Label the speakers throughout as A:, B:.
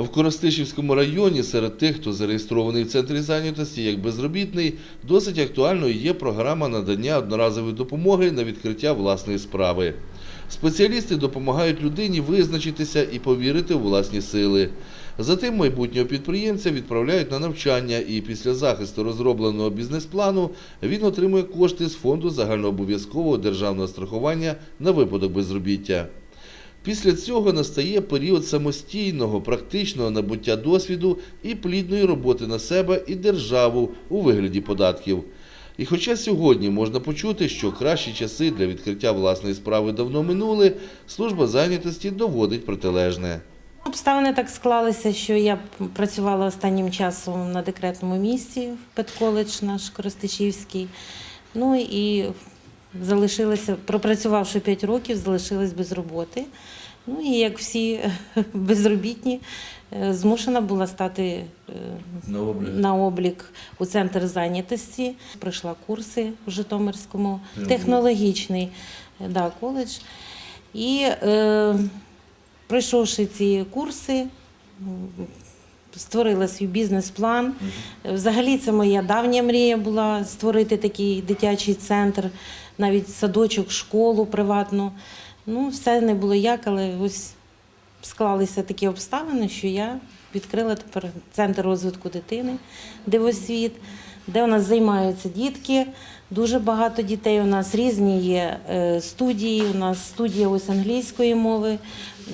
A: В Коростишівському районі серед тих, хто зареєстрований в центрі зайнятості як безробітний, досить актуальною є програма надання одноразової допомоги на відкриття власної справи. Спеціалісти допомагають людині визначитися і повірити у власні сили. Затим майбутнього підприємця відправляють на навчання, і після захисту розробленого бізнес-плану він отримує кошти з фонду загальнообов'язкового державного страхування на випадок безробіття. Після цього настає період самостійного, практичного набуття досвіду і плідної роботи на себе і державу у вигляді податків. І хоча сьогодні можна почути, що кращі часи для відкриття власної справи давно минули, служба зайнятості доводить протилежне.
B: Обставини так склалися, що я працювала останнім часом на декретному місці в педколедж наш Коростишівський. Ну і залишилася, пропрацювавши 5 років, залишилась без роботи. Ну і як всі безробітні, е, змушена була стати е, на облік у центр зайнятості. Пройшла курси в Житомирському, технологічний е, да, коледж. І е, пройшовши ці курси, створила свій бізнес-план. Взагалі, це моя давня мрія була створити такий дитячий центр, навіть садочок, школу приватну. Ну, все не було як, але ось склалися такі обставини, що я відкрила тепер центр розвитку дитини, дивосвіт, де у нас займаються дітки. Дуже багато дітей. У нас різні є е, студії. У нас студія ось англійської мови,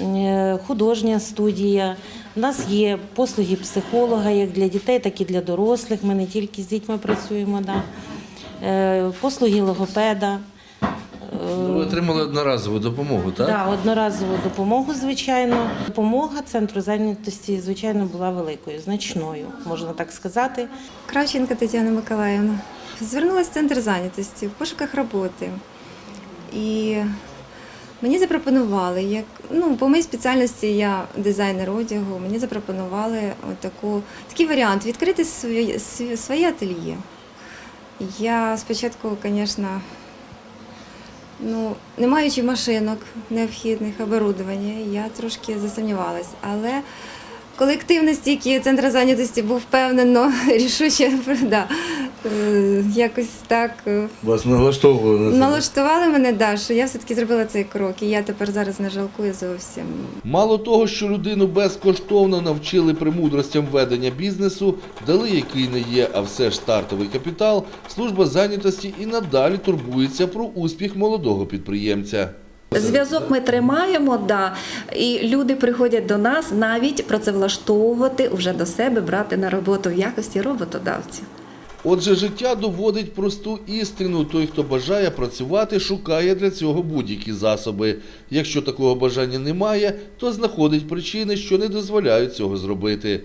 B: е, художня студія. У нас є послуги психолога як для дітей, так і для дорослих. Ми не тільки з дітьми працюємо. Да. Е, Послуги логопеда.
A: Ну, Ви отримали одноразову допомогу, так?
B: Да, одноразову допомогу, звичайно. Допомога центру зайнятості, звичайно, була великою, значною, можна так сказати.
C: Кравченко Тетяна Миколаївна. Звернулася в центр зайнятості в пошуках роботи. І мені запропонували, як ну, по моїй спеціальності я дизайнер одягу, мені запропонували отаку, такий варіант відкрити своє, своє ательє. Я спочатку, звісно, ну, не маючи машинок необхідних оборудування, я трошки засумнівалась. Але колектив настільки центр зайнятості був впевнено, рішуче, да, якось так е,
A: Вас налаштовували на це?
C: налаштували мене, да, що я все-таки зробила цей крок. І я тепер зараз не жалкую зовсім.
A: Мало того, що людину безкоштовно навчили премудростям ведення бізнесу, дали який не є, а все ж стартовий капітал, служба зайнятості і надалі турбується про успіх молодого підприємця.
D: Зв'язок ми тримаємо, да, і люди приходять до нас навіть працевлаштовувати вже до себе, брати на роботу в якості роботодавців.
A: Отже, життя доводить просту істину. Той, хто бажає працювати, шукає для цього будь-які засоби. Якщо такого бажання немає, то знаходить причини, що не дозволяють цього зробити.